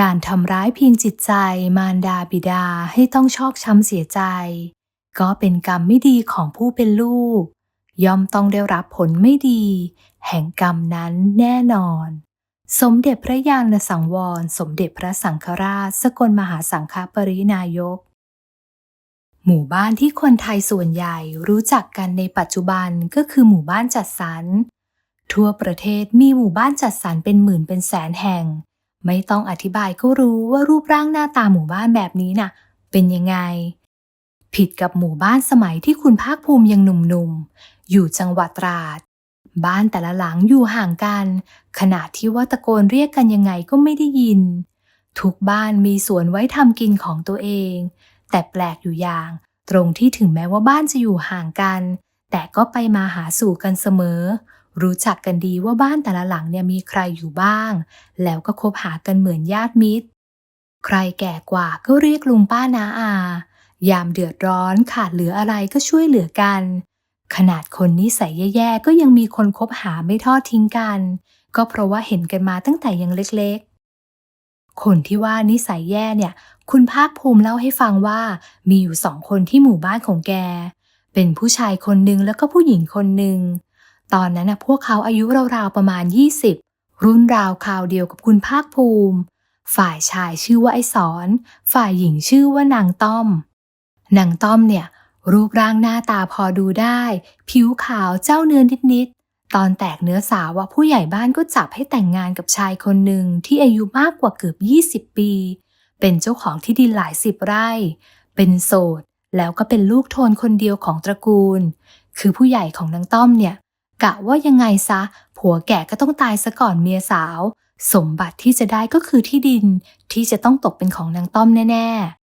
การทำร้ายเพียงจิตใจมารดาบิดาให้ต้องชอกช้ำเสียใจ ก็เป็นกรรมไม่ดีของผู้เป็นลูก ย่อมต้องได้รับผลไม่ดี แห่งกรรมนั้นแน่นอน สมเด็จพระยาณสังวร สมเด็จพระสังฆราช สกลมหาสังฆปรินายก หมู่บ้านที่คนไทยส่วนใหญ่รู้จักกันในปัจจุบันก็คือหมู่บ้านจัดสรรทั่วประเทศมีหมู่บ้านจัดสรรเป็นหมื่นเป็นแสนแห่ง ไม่ต้องอธิบายก็รู้ว่ารูปร่างหน้าตาหมู่บ้านแบบนี้น่ะ เป็นยังไง ผิดกับหมู่บ้านสมัยที่คุณภาคภูมิยังหนุ่มๆ อยู่จังหวัดตราด บ้านแต่ละหลังอยู่ห่างกัน ขนาดที่ว่าตะโกนเรียกกันยังไงก็ไม่ได้ยิน ทุกบ้านมีสวนไว้ทำกินของตัวเอง แต่แปลกอยู่อย่าง ตรงที่ถึงแม้ว่าบ้านจะอยู่ห่างกัน แต่ก็ไปมาหาสู่กันเสมอ รู้จักกันดีว่าบ้านแต่ละหลังเนี่ยมีใครอยู่บ้าง แล้วก็คบหากันเหมือนญาติมิตร ใครแก่กว่าก็เรียกลุงป้านาอา ยามเดือดร้อนขาดเหลืออะไรก็ช่วยเหลือกัน ขนาดคนนิสัยแย่ๆก็ยังมีคนคบหาไม่ทอดทิ้งกัน ก็เพราะว่าเห็นกันมาตั้งแต่ยังเล็กๆ คนที่ว่านิสัยแย่เนี่ย คุณภาคภูมิเล่าให้ฟังว่า มีอยู่สองคนที่หมู่บ้านของแก เป็นผู้ชายคนหนึ่งแล้วก็ผู้หญิงคนหนึ่ง ตอนนั้นนะพวกเขาอายุราวๆประมาณ 20 รุ่นราวคราวเดียวกับคุณภาคภูมิ ฝ่ายชายชื่อว่าไอสอน ฝ่ายหญิงชื่อว่านางต้อม นางต้อมเนี่ย รูปร่างหน้าตาพอดูได้ ผิวขาวเจ้าเนื้อนิดๆ ตอนแตกเนื้อสาวว่าผู้ใหญ่บ้านก็จับให้แต่งงานกับชายคนหนึ่งที่อายุมากกว่าเกือบ 20 ปี เป็นเจ้าของที่ดินหลายสิบไร่ เป็นโสดแล้วก็เป็นลูกโทนคนเดียวของตระกูล คือผู้ใหญ่ของนางต้อมเนี่ย กะว่ายังไงซะ ผัวแก่ก็ต้องตายซะก่อนเมียสาว สมบัติที่จะได้ก็คือที่ดินที่จะต้องตกเป็นของนางต้อมแน่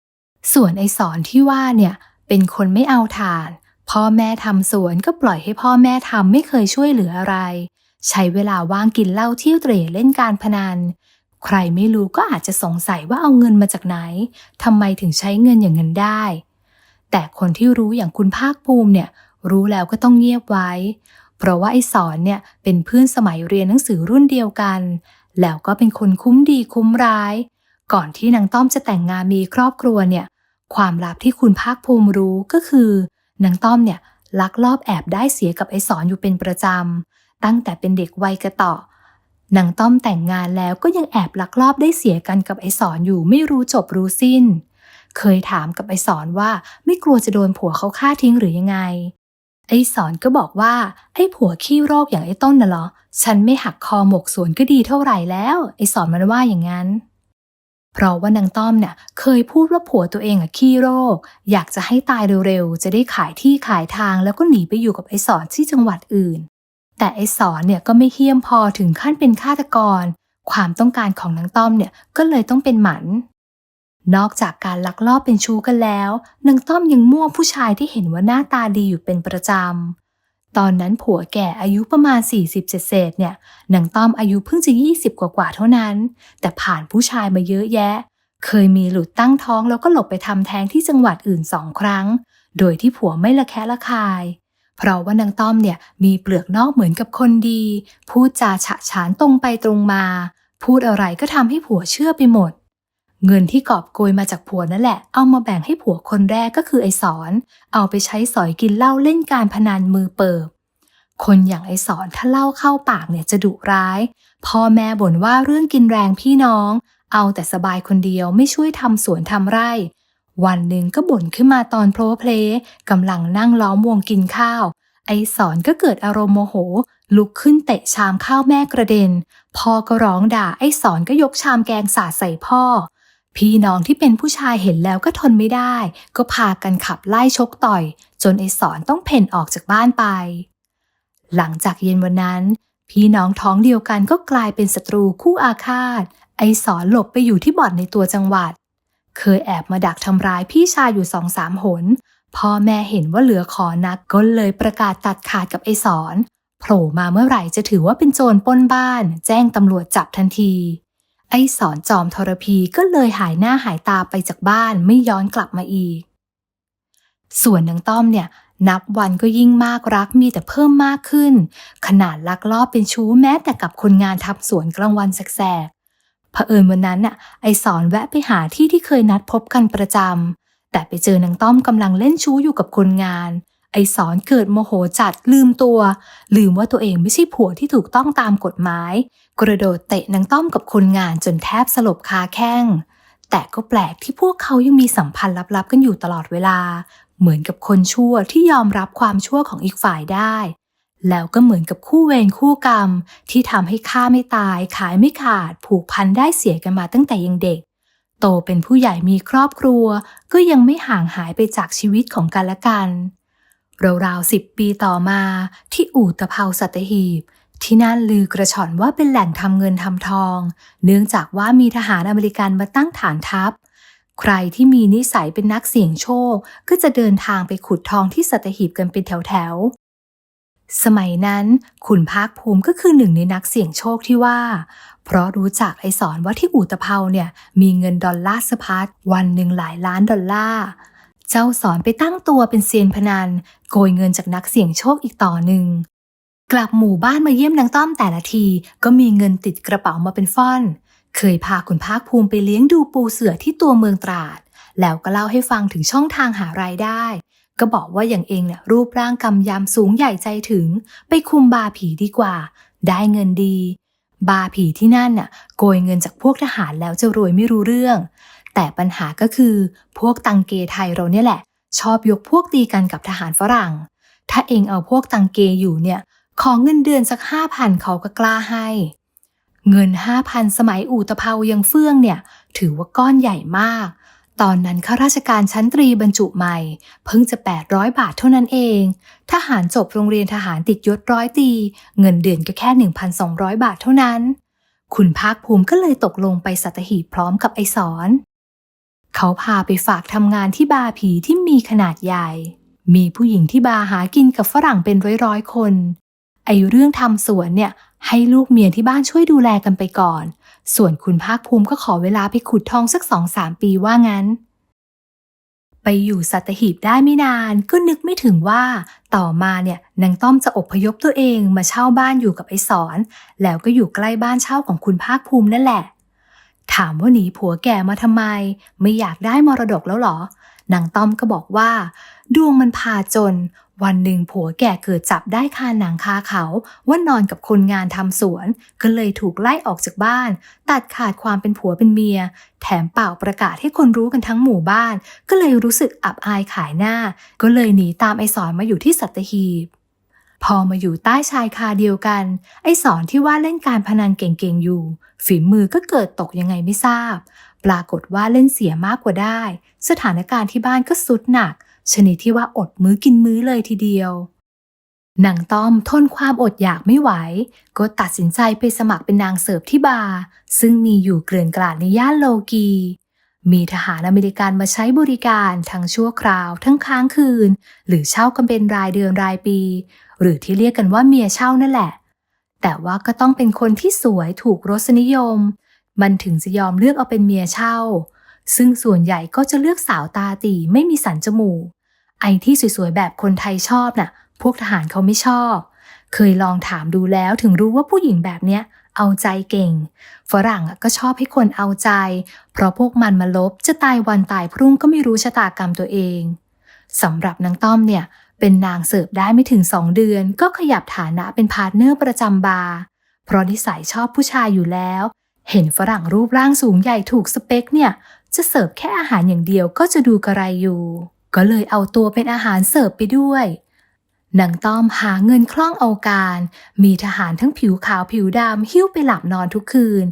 ๆ ส่วนไอสอนที่ว่าเนี่ยเป็นคนไม่เอาทาน พ่อแม่ทำสวนก็ปล่อยให้พ่อแม่ทำไม่เคยช่วยเหลืออะไร ใช้เวลาว่างกินเหล้าเที่ยวเตร่เล่นการพนัน ใครไม่รู้ก็อาจจะสงสัยว่าเอาเงินมาจากไหนทำไมถึงใช้เงินอย่างนั้นได้ แต่คนที่รู้อย่างคุณภาคภูมิเนี่ยรู้แล้วก็ต้องเงียบไว้เราะว่าไอ้สอนเนี่ยเป็นเพื่อนสมัยเรียนหนังสือรุ่นเดียวกัน แล้วก็เป็นคนคุ้มดีคุ้มร้าย ก่อนที่นางต้อมจะแต่งงานมีครอบครัวเนี่ยความลับที่คุณภาคภูมิรู้ก็คือนางต้อมเนี่ยลักลอบแอบได้เสียกับไอ้สอนอยู่เป็นประจำตั้งแต่เป็นเด็กวัยกระต่อนางต้อมแต่งงานแล้วก็ยังแอบลักลอบได้เสียกันกับไอ้สอนอยู่ไม่รู้จบรู้สิ้น เคยถามกับไอ้สอนว่าไม่กลัวจะโดนผัวเขาฆ่าทิ้งหรือยังไง ไอ้สอนก็บอกว่าไอ้ผัวขี้โรคอย่างไอ้ต้นน่ะเหรอ ฉันไม่หักคอหมกสวนก็ดีเท่าไหร่แล้ว ไอ้สอนมันว่าอย่างนั้น เพราะว่านางต้อมเนี่ยเคยพูดว่าผัวตัวเองอะขี้โรค อยากจะให้ตายเร็วๆ จะได้ขายที่ขายทางแล้วก็หนีไปอยู่กับไอ้สอนที่จังหวัดอื่น แต่ไอ้สอนเนี่ยก็ไม่เฮี้ยมพอถึงขั้นเป็นฆาตกร ความต้องการของนางต้อมเนี่ยก็เลยต้องเป็นหมัน นอกจากการลักลอบเป็นชู้กันแล้วนางต้อมยังมั่วผู้ชายที่เห็นว่าหน้าตาดีอยู่เป็นประจำ ตอนนั้นผัวแก่อายุประมาณ 40เศษเนี่ยนางต้อมอายุเพิ่งจะ 20 กว่าๆเท่านั้น แต่ผ่านผู้ชายมาเยอะแยะ เคยมีหลุดตั้งท้องแล้วก็หลบไปทำแท้งที่จังหวัดอื่นสองครั้ง โดยที่ผัวไม่ละแคะละคาย เพราะว่านางต้อมเนี่ยมีเปลือกนอกเหมือนกับคนดี พูดจาฉะฉานตรงไปตรงมา พูดอะไรก็ทำให้ผัวเชื่อไปหมด เงินที่กอบโกยมาจากผัวนั่นแหละ เอามาแบ่งให้ผัวคนแรกก็คือไอสอน เอาไปใช้สอยกินเหล้าเล่นการพนันมือเปิบ คนอย่างไอสอนถ้าเล่าเข้าปากเนี่ยจะดุร้าย พ่อแม่บ่นว่าเรื่องกินแรงพี่น้อง เอาแต่สบายคนเดียวไม่ช่วยทำสวนทำไร่ วันหนึ่งก็บ่นขึ้นมาตอนโพลเพลกำลังนั่งล้อมวงกินข้าว ไอสอนก็เกิดอารมณ์โมโห ลุกขึ้นเตะชามข้าวแม่กระเด็น พ่อก็ร้องด่าไอสอนก็ยกชามแกงสาดใส่พ่อ พี่น้องที่เป็นผู้ชายเห็นแล้วก็ทนไม่ได้ ก็พากันขับไล่ชกต่อย จนไอสอนต้องเพ่นออกจากบ้านไป หลังจากเย็นวันนั้น พี่น้องท้องเดียวกันก็กลายเป็นศัตรูคู่อาฆาต ไอสอนหลบไปอยู่ที่บ่อนในตัวจังหวัด เคยแอบมาดักทำร้ายพี่ชายอยู่สองสามหนพ่อแม่เห็นว่าเหลือขอนักก็เลยประกาศตัดขาดกับไอสอน โผล่มาเมื่อไหร่จะถือว่าเป็นโจรปล้นบ้าน แจ้งตำรวจจับทันที ไอ้สอนจอมทรพีก็เลยหายหน้าหายตาไปจากบ้านไม่ย้อนกลับมาอีก ส่วนนางต้อมเนี่ย นับวันก็ยิ่งมากรักมีแต่เพิ่มมากขึ้น ขนาดลักลอบเป็นชู้แม้แต่กับคนงานทำสวนกลางวันแสกๆเผอิญวันนั้นน่ะไอสอนแวะไปหาที่ที่เคยนัดพบกันประจำแต่ไปเจอนางต้อมกำลังเล่นชู้อยู่กับคนงาน ไอสอนเกิดโมโหจัดลืมตัว ลืมว่าตัวเองไม่ใช่ผัวที่ถูกต้องตามกฎหมาย กระโดดเตะนางต้อมกับคนงานจนแทบสลบคาแข้ง แต่ก็แปลกที่พวกเขายังมีสัมพันธ์ลับๆ กันอยู่ตลอดเวลา เหมือนกับคนชั่วที่ยอมรับความชั่วของอีกฝ่ายได้ แล้วก็เหมือนกับคู่เวรคู่กรรม ที่ทำให้ฆ่าไม่ตาย ขายไม่ขาด ผูกพันได้เสียกันมาตั้งแต่ยังเด็กโตเป็นผู้ใหญ่มีครอบครัว ก็ยังไม่ห่างหายไปจากชีวิตของกันและกัน ราวๆสิบปีต่อมาที่อู่ตะเภาสัตหีบ ที่นั่นลือกระชอนว่าเป็นแหล่งทำเงินทำทอง เนื่องจากว่ามีทหารอเมริกันมาตั้งฐานทัพ ใครที่มีนิสัยเป็นนักเสี่ยงโชค ก็จะเดินทางไปขุดทองที่สัตหีบกันเป็นแถวๆสมัยนั้นขุนภาคภูมิก็คือหนึ่งในนักเสี่ยงโชคที่ว่า เพราะรู้จักไอสอนว่าที่อู่ตะเภาเนี่ย มีเงินดอลลาร์สะพัดวันหนึ่งหลายล้านดอลลาร์ เจ้าสอนไปตั้งตัวเป็นเซียนพนัน โกยเงินจากนักเสี่ยงโชคอีกต่อหนึ่ง กลับหมู่บ้านมาเยี่ยมนางต้อมแต่ละที ก็มีเงินติดกระเป๋ามาเป็นฟ่อน เคยพาคุณภาคภูมิไปเลี้ยงดูปูเสือที่ตัวเมืองตราด แล้วก็เล่าให้ฟังถึงช่องทางหารายได้ ก็บอกว่าอย่างเองเนี่ยรูปร่างกำยำสูงใหญ่ใจถึง ไปคุมบาผีดีกว่า ได้เงินดี บาผีที่นั่นน่ะโกยเงินจากพวกทหารแล้วจะรวยไม่รู้เรื่อง แต่ปัญหาก็คือพวกตังเกไทยเราเนี่ยแหละ ชอบยกพวกตีกันกับทหารฝรั่ง ถ้าเองเอาพวกตังเกอยู่เนี่ย ขอเงินเดือนสักห้าพันเขาก็กล้าให้ เงินห้าพันสมัยอู่ตะเภายังเฟื่องเนี่ย ถือว่าก้อนใหญ่มาก ตอนนั้นข้าราชการชั้นตรีบรรจุใหม่ เพิ่งจะ 800 บาทเท่านั้นเอง ทหารจบโรงเรียนทหารติดยศร้อยตี เงินเดือนก็แค่ 1,200 บาทเท่านั้น คุณภาคภูมิก็เลยตกลงไปสัตหีบพร้อมกับไอสอน เขาพาไปฝากทำงานที่บาร์ผีที่มีขนาดใหญ่ มีผู้หญิงที่บาร์หากินกับฝรั่งเป็นร้อยๆคน ไอเรื่องทำสวนเนี่ยให้ลูกเมียที่บ้านช่วยดูแลกันไปก่อน ส่วนคุณภาคภูมิก็ขอเวลาไปขุดทองสักสองสามปีว่างั้น ไปอยู่สัตหีบได้ไม่นานก็นึกไม่ถึงว่า ต่อมาเนี่ยนางต้อมจะอบพยพตัวเองมาเช่าบ้านอยู่กับไอ้สอน แล้วก็อยู่ใกล้บ้านเช่าของคุณภาคภูมินั่นแหละ ถามว่าหนีผัวแก่มาทำไม ไม่อยากได้มรดกแล้วเหรอนางต้อมก็บอกว่า ดวงมันพาจน วันหนึ่งผัวแก่เกิดจับได้คาหนังคาเขาว่านอนกับคนงานทำสวน ก็เลยถูกไล่ออกจากบ้าน ตัดขาดความเป็นผัวเป็นเมีย แถมเป่าประกาศให้คนรู้กันทั้งหมู่บ้าน ก็เลยรู้สึกอับอายขายหน้า ก็เลยหนีตามไอสอนมาอยู่ที่สัตหีบ พอมาอยู่ใต้ชายคาเดียวกัน ไอสอนที่ว่าเล่นการพนันเก่งๆอยู่ ฝีมือก็เกิดตกยังไงไม่ทราบ ปรากฏว่าเล่นเสียมากกว่าได้ สถานการณ์ที่บ้านก็สุดหนัก ชนิดที่ว่าอดมื้อกินมื้อเลยทีเดียวนางต้อมทนความอดอยากไม่ไหว ก็ตัดสินใจไปสมัครเป็นนางเสิร์ฟที่บาร์ซึ่งมีอยู่เกลื่อนกลาดในย่านโลกี มีทหารอเมริกันมาใช้บริการทั้งชั่วคราว ทั้งค้างคืน หรือเช่ากันเป็นรายเดือนรายปี หรือที่เรียกกันว่าเมียเช่านั่นแหละ แต่ว่าก็ต้องเป็นคนที่สวยถูกรสนิยม มันถึงจะยอมเลือกเอาเป็นเมียเช่า ซึ่งส่วนใหญ่ก็จะเลือกสาวตาตีไม่มีสันจมูก ไอ้ที่สวยๆแบบคนไทยชอบน่ะ พวกทหารเขาไม่ชอบ เคยลองถามดูแล้วถึงรู้ว่าผู้หญิงแบบเนี้ยเอาใจเก่ง ฝรั่งอะก็ชอบให้คนเอาใจ เพราะพวกมันมาลบจะตายวันตายพรุ่งก็ไม่รู้ชะตากรรมตัวเองสำหรับนางต้อมเนี่ย เป็นนางเสิร์ฟได้ไม่ถึงสองเดือน ก็ขยับฐานะเป็นพาร์ทเนอร์ประจำบาร์เพราะนิสัยชอบผู้ชายอยู่แล้ว เห็นฝรั่งรูปร่างสูงใหญ่ถูกสเปคเนี่ย จะเสิร์ฟแค่อาหารอย่างเดียวก็จะดูกระไรอยู่ ก็เลยเอาตัวเป็นอาหารเสิร์ฟไปด้วยนางต้อมหาเงินคล่องเอาการ มีทหารทั้งผิวขาวผิวดำหิ้วไปหลับนอนทุกคืน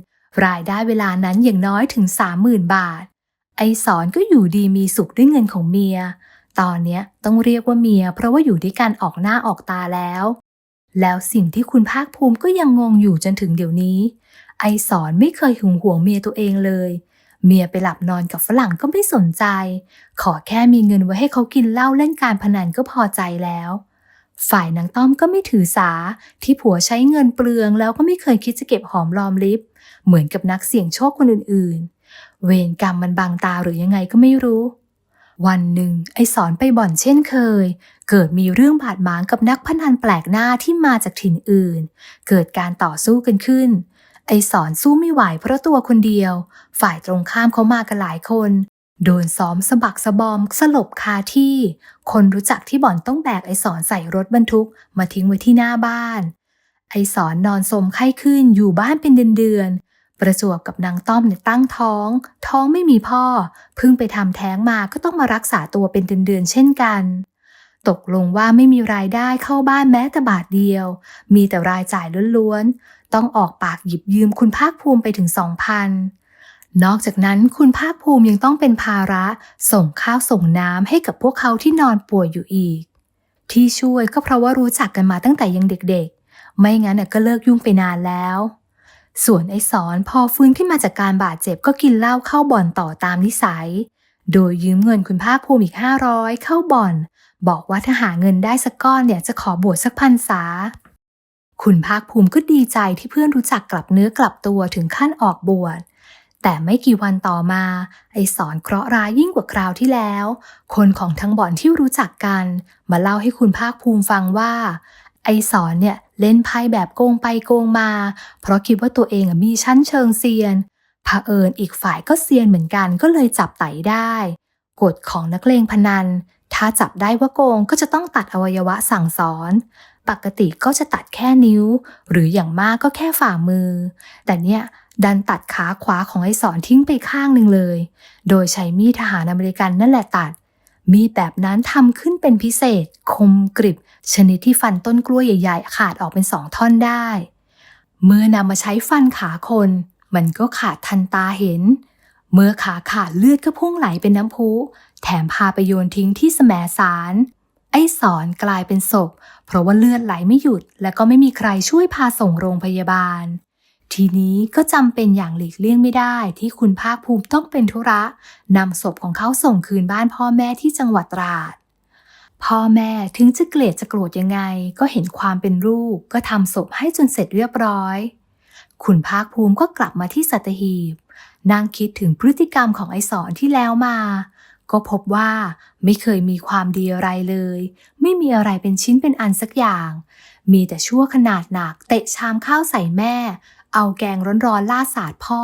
รายได้เวลานั้นอย่างน้อยถึง30,000บาท ไอสอนก็อยู่ดีมีสุขด้วยเงินของเมีย ตอนเนี้ยต้องเรียกว่าเมีย เพราะว่าอยู่ด้วยกันออกหน้าออกตาแล้ว แล้วสิ่งที่คุณภาคภูมิก็ยังงงอยู่จนถึงเดี๋ยวนี้ ไอสอนไม่เคยหึงหวงเมียตัวเองเลย เมียไปหลับนอนกับฝรั่งก็ไม่สนใจ ขอแค่มีเงินไว้ให้เขากินเหล้าเล่นการพนันก็พอใจแล้ว ฝ่ายนางต้อมก็ไม่ถือสาที่ผัวใช้เงินเปลืองแล้วก็ไม่เคยคิดจะเก็บหอมรอมริบเหมือนกับนักเสี่ยงโชคคนอื่นๆ เวรกรรมมันบังตาหรือยังไงก็ไม่รู้ วันหนึ่งไอสอนไปบ่อนเช่นเคย เกิดมีเรื่องบาดหมางกับนักพนันแปลกหน้าที่มาจากถิ่นอื่น เกิดการต่อสู้กันขึ้น ไอสอนสู้ไม่ไหวเพราะตัวคนเดียว ฝ่ายตรงข้ามเขามากันหลายคน โดนซ้อมสะบักสะบอมสลบคาที่ คนรู้จักที่บ่อนต้องแบกไอสอนใส่รถบรรทุกมาทิ้งไว้ที่หน้าบ้าน ไอสอนนอนสมไข้ขึ้นอยู่บ้านเป็นเดือนๆ ประจวบกับนางต้อมเนี่ยตั้งท้อง ท้องไม่มีพ่อ เพิ่งไปทำแท้งมาก็ต้องมารักษาตัวเป็นเดือนๆเช่นกัน ตกลงว่าไม่มีรายได้เข้าบ้านแม้แต่บาทเดียว มีแต่รายจ่ายล้วนๆ ต้องออกปากหยิบยืมคุณภาคภูมิไปถึงสองพันนอกจากนั้นคุณภาคภูมิยังต้องเป็นภาระ ส่งข้าวส่งน้ำให้กับพวกเขาที่นอนป่วยอยู่อีก ที่ช่วยก็เพราะว่ารู้จักกันมาตั้งแต่ยังเด็กๆ ไม่งั้นก็เลิกยุ่งไปนานแล้ว ส่วนไอ้สอนพอฟื้นขึ้นมาจากการบาดเจ็บก็กินเหล้าเข้าบ่อนต่อตามนิสัย โดยยืมเงินคุณภาคภูมิอีกห้าร้อยเข้าบ่อน บอกว่าถ้าหาเงินได้สักก้อนเนี่ยจะขอบวชสักพันษา คุณภาคภูมิก็ดีใจที่เพื่อนรู้จักกลับเนื้อกลับตัวถึงขั้นออกบวชแต่ไม่กี่วันต่อมา ไอสอนเคราะห์ร้ายยิ่งกว่าคราวที่แล้ว คนของทั้งบ่อนที่รู้จักกัน มาเล่าให้คุณภาคภูมิฟังว่า ไอสอนเนี่ย เล่นไพ่แบบโกงไปโกงมา เพราะคิดว่าตัวเองมีชั้นเชิงเซียนเผอิญอีกฝ่ายก็เซียนเหมือนกันก็เลยจับไต่ได้ กฎของนักเลงพนัน ถ้าจับได้ว่าโกงก็จะต้องตัดอวัยวะสั่งสอน ปกติก็จะตัดแค่นิ้ว หรืออย่างมากก็แค่ฝ่ามือ แต่เนี่ยดันตัดขาขวาของไอ้สอนทิ้งไปข้างหนึ่งเลย โดยใช้มีดทหารอเมริกันนั่นแหละตัด มีดแบบนั้นทำขึ้นเป็นพิเศษ คมกริบ ชนิดที่ฟันต้นกล้วยใหญ่ ๆ ขาดออกเป็นสองท่อนได้ เมื่อนำมาใช้ฟันขาคน มันก็ขาดทันตาเห็น เมื่อขาขาดเลือดก็พุ่งไหลเป็นน้ำพุ แถมพาไปโยนทิ้งที่แสมสาร ไอ้สอนกลายเป็นศพ เพราะว่าเลือดไหลไม่หยุด และก็ไม่มีใครช่วยพาส่งโรงพยาบาล ทีนี้ก็จำเป็นอย่างหลีกเลี่ยงไม่ได้ที่คุณภาคภูมิต้องเป็นธุระนำศพของเขาส่งคืนบ้านพ่อแม่ที่จังหวัดตราด พ่อแม่ถึงจะเกลียดจะโกรธยังไง ก็เห็นความเป็นลูกก็ทำศพให้จนเสร็จเรียบร้อย คุณภาคภูมิก็กลับมาที่สัตหีบนั่งคิดถึงพฤติกรรมของไอสอนที่แล้วมา ก็พบว่าไม่เคยมีความดีอะไรเลย ไม่มีอะไรเป็นชิ้นเป็นอันสักอย่าง มีแต่ชั่วขนาดหนัก เตะชามข้าวใส่แม่ เอาแกงร้อนๆล่าสาดพ่อ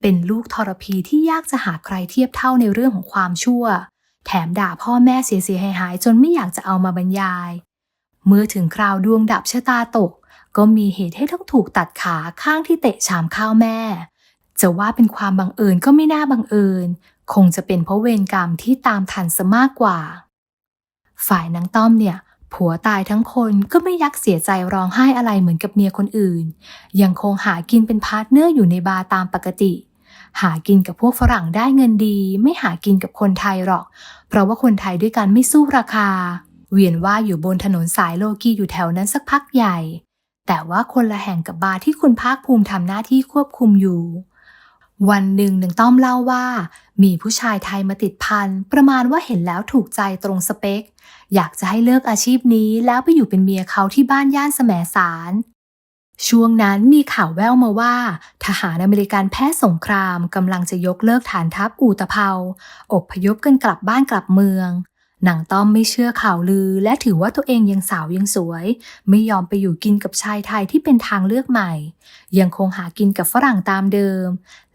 เป็นลูกทรพีที่ยากจะหาใครเทียบเท่าในเรื่องของความชั่ว แถมด่าพ่อแม่เสียๆหายๆจนไม่อยากจะเอามาบรรยาย เมื่อถึงคราวดวงดับชะตาตก ก็มีเหตุให้ต้องถูกตัดขาข้างที่เตะชามข้าวแม่ จะว่าเป็นความบังเอิญก็ไม่น่าบังเอิญ คงจะเป็นเพราะเวรกรรมที่ตามทันซะมากกว่า ฝ่ายนางต้อมเนี่ย ผัวตายทั้งคนก็ไม่ยักเสียใจร้องไห้อะไรเหมือนกับเมียคนอื่น ยังคงหากินเป็นพาร์ทเนอร์อยู่ในบาร์ตามปกติ หากินกับพวกฝรั่งได้เงินดี ไม่หากินกับคนไทยหรอก เพราะว่าคนไทยด้วยกันไม่สู้ราคา เวียนว่าอยู่บนถนนสายโลกีอยู่แถวนั้นสักพักใหญ่ แต่ว่าคนละแห่งกับบาร์ที่คุณภาคภูมิทำหน้าที่ควบคุมอยู่ วันหนึ่งหนึ่งต้อมเล่าว่ามีผู้ชายไทยมาติดพันประมาณว่าเห็นแล้วถูกใจตรงสเปค อยากจะให้เลิกอาชีพนี้แล้วไปอยู่เป็นเมียเขาที่บ้านย่านแสมสารช่วงนั้นมีข่าวแว่วมาว่า ทหารอเมริกันแพ้สงครามกำลังจะยกเลิกฐานทัพอูตะเภาอบพยพกันกลับบ้านกลับเมืองหนังต้อมไม่เชื่อข่าวลือ และถือว่าตัวเองยังสาวยังสวย ไม่ยอมไปอยู่กินกับชายไทยที่เป็นทางเลือกใหม่ ยังคงหากินกับฝรั่งตามเดิม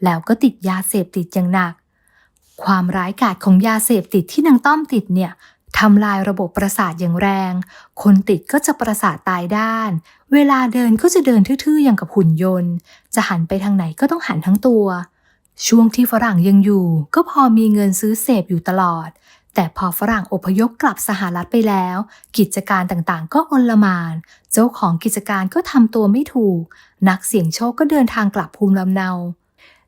แล้วก็ติดยาเสพติดอย่างหนัก ความร้ายกาจของยาเสพติดที่นางต้อมติดเนี่ยทำลายระบบประสาทอย่างแรง คนติดก็จะประสาทตายด้าน เวลาเดินก็จะเดินทื่อๆอย่างกับหุ่นยนต์ จะหันไปทางไหนก็ต้องหันทั้งตัว ช่วงที่ฝรั่งยังอยู่ ก็พอมีเงินซื้อเสพอยู่ตลอด แต่พอฝรั่งอพยพกลับสหรัฐไปแล้ว กิจการต่างๆ ก็อนลมาน เจ้าของกิจการก็ทำตัวไม่ถูก นักเสี่ยงโชคก็เดินทางกลับภูมิลำเนา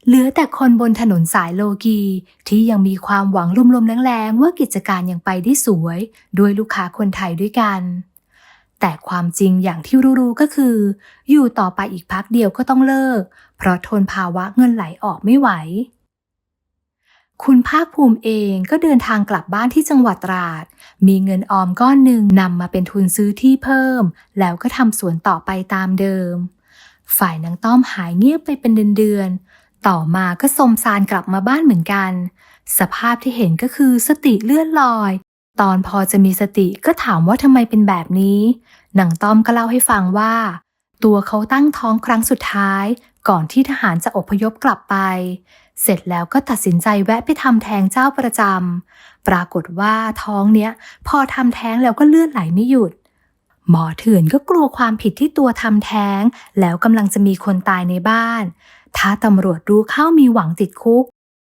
เหลือแต่คนบนถนนสายโลกีที่ยังมีความหวังลมๆแรงๆว่ากิจการยังไปได้สวย ด้วยลูกค้าคนไทยด้วยกัน แต่ความจริงอย่างที่รู้ๆก็คือ อยู่ต่อไปอีกพักเดียวก็ต้องเลิก เพราะทนภาวะเงินไหลออกไม่ไหว คุณภาคภูมิเองก็เดินทางกลับบ้านที่จังหวัดตราด มีเงินออมก้อนหนึ่งนำมาเป็นทุนซื้อที่เพิ่ม แล้วก็ทำสวนต่อไปตามเดิม ฝ่ายนางต้อมหายเงียบไปเป็นเดือนๆ ต่อมาก็สมซานกลับมาบ้านเหมือนกัน สภาพที่เห็นก็คือสติเลื่อนลอย ตอนพอจะมีสติก็ถามว่าทำไมเป็นแบบนี้หนังต้อมก็เล่าให้ฟังว่า ตัวเขาตั้งท้องครั้งสุดท้าย ก่อนที่ทหารจะอพยพกลับไป เสร็จแล้วก็ตัดสินใจแวะไปทำแท้งเจ้าประจำปรากฏว่าท้องเนี้ย พอทำแท้งแล้วก็เลือดไหลไม่หยุดหมอเถื่อนก็กลัวความผิดที่ตัวทำแท้ง แล้วกำลังจะมีคนตายในบ้าน ถ้าตำรวจรู้เข้ามีหวังติดคุก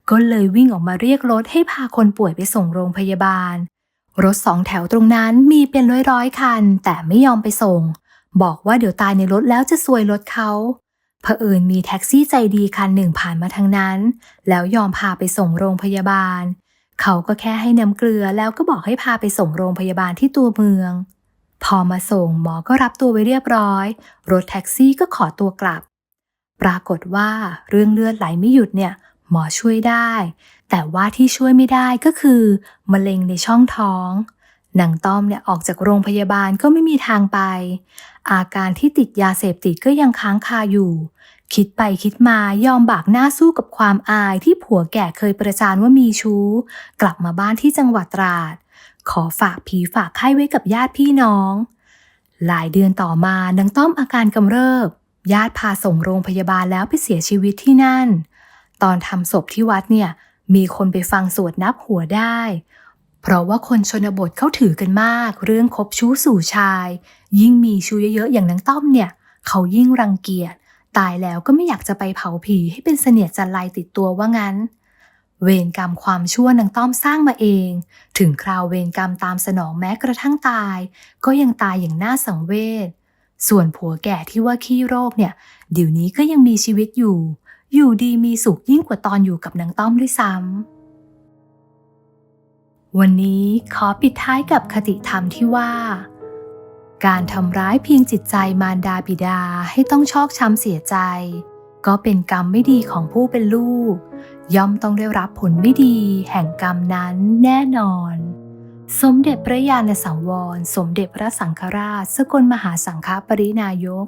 ก็เลยวิ่งออกมาเรียกรถให้พาคนป่วยไปส่งโรงพยาบาล รถสองแถวตรงนั้นมีเป็นร้อยๆคัน แต่ไม่ยอมไปส่ง บอกว่าเดี๋ยวตายในรถแล้วจะซวยรถเขาเผอิญมีแท็กซี่ใจดีคันหนึ่งผ่านมาทางนั้น แล้วยอมพาไปส่งโรงพยาบาล เขาก็แค่ให้น้ำเกลือแล้วก็บอกให้พาไปส่งโรงพยาบาลที่ตัวเมือง พอมาส่งหมอก็รับตัวไว้เรียบร้อย รถแท็กซี่ก็ขอตัวกลับ ปรากฏว่าเรื่องเลือดไหลไม่หยุดเนี่ยหมอช่วยได้ แต่ว่าที่ช่วยไม่ได้ก็คือ มะเร็งในช่องท้องนางต้อมเนี่ยออกจากโรงพยาบาลก็ไม่มีทางไป อาการที่ติดยาเสพติดก็ยังค้างคาอยู่ คิดไปคิดมายอมบากหน้าสู้กับความอายที่ผัวแก่เคยประจานว่ามีชู้ กลับมาบ้านที่จังหวัดตราด ขอฝากผีฝากไข้ไว้กับญาติพี่น้อง หลายเดือนต่อมานางต้อมอาการกำเริบ ญาติพาส่งโรงพยาบาลแล้วไปเสียชีวิตที่นั่น ตอนทำศพที่วัดเนี่ย มีคนไปฟังสวดนับหัวได้ เพราะว่าคนชนบทเขาถือกันมาก เรื่องคบชู้สู่ชาย ยิ่งมีชู้เยอะๆอย่างนางต้อมเนี่ย เขายิ่งรังเกียจ ตายแล้วก็ไม่อยากจะไปเผาผีให้เป็นเสนียดจันไรติดตัวว่างั้น เวรกรรมความชั่วนางต้อมสร้างมาเอง ถึงคราวเวรกรรมตามสนองแม้กระทั่งตาย ก็ยังตายอย่างน่าสังเวช ส่วนผัวแก่ที่ว่าขี้โรคเนี่ยเดี๋ยวนี้ก็ยังมีชีวิตอยู่ อยู่ดีมีสุขยิ่งกว่าตอนอยู่กับนางต้อมด้วยซ้ำวันนี้ขอปิดท้ายกับคติธรรมที่ว่า การทำร้ายเพียงจิตใจมารดาบิดาให้ต้องชอกช้ำเสียใจ ก็เป็นกรรมไม่ดีของผู้เป็นลูก ย่อมต้องได้รับผลไม่ดีแห่งกรรมนั้นแน่นอน สมเด็จพระญาณสังวร สมเด็จพระสังฆราช สกลมหาสังฆปรินายก